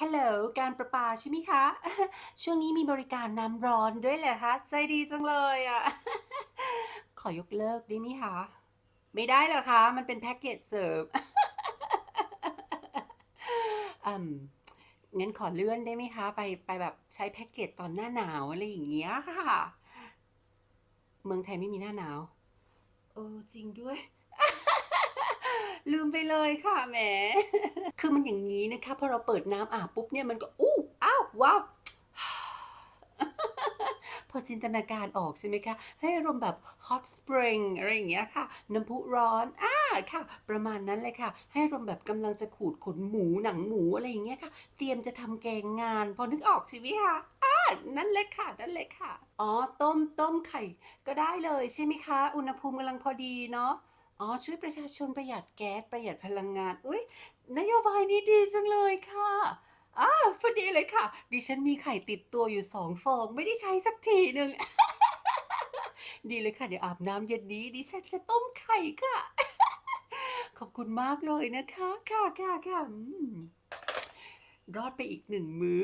ฮัลโหล การประปาใช่ไหมคะ ช่วงนี้มีบริการน้ำร้อนด้วยเหรอคะ ใจดีจังเลยอะขอยกเลิกได้ไหมคะ ไม่ได้เหรอคะ มันเป็นแพ็กเกจเสริมอืมงั้นขอเลื่อนได้ไหมคะ ไปไปแบบใช้แพ็กเกจตอนหน้าหนาวอะไรอย่างเงี้ยค่ะ เมืองไทยไม่มีหน้าหนาว เออจริงด้วย มไปเลยค่ะแหม คือมันอย่างนี้นะคะพอเราเปิดน้ำอาบปุ๊บเนี่ยมันก็อู้อ้าวว้าวพอจินตนาการออกใช่ไหมคะ ให้อารมณ์แบบ hot spring อะไรอย่างเงี้ยค่ะ น้ำพุร้อน อ่า ค่ะ ประมาณนั้นเลยค่ะ ให้อารมณ์แบบกำลังจะขูดขนหมูหนังหมูอะไรอย่างเงี้ยค่ะ เตรียมจะทำแกงงาน พอนึกออกใช่ไหมคะอ่านั่นเลยค่ะ นั่นเลยค่ะ อ๋อ ต้ม ต้มไข่ ก็ได้เลยใช่ไหมคะ อุณหภูมิกำลังพอดีเนาะ อ๋อช่วยประชาชนประหยัดแก๊สประหยัดพลังงาน อุ๊ยนโยบายนี้ดีจังเลยค่ะอ้าพอดีเลยค่ะ ดิฉันมีไข่ติดตัวอยู่2ฟอง ไม่ได้ใช้สักทีหนึ่ง ดีเลยค่ะ เดี๋ยวอาบน้ำเย็นนี้ ดิฉันจะต้มไข่ค่ะ ขอบคุณมากเลยนะคะ ค่ะค่ะค่ะรอดไปอีกหนึ่งมื้อ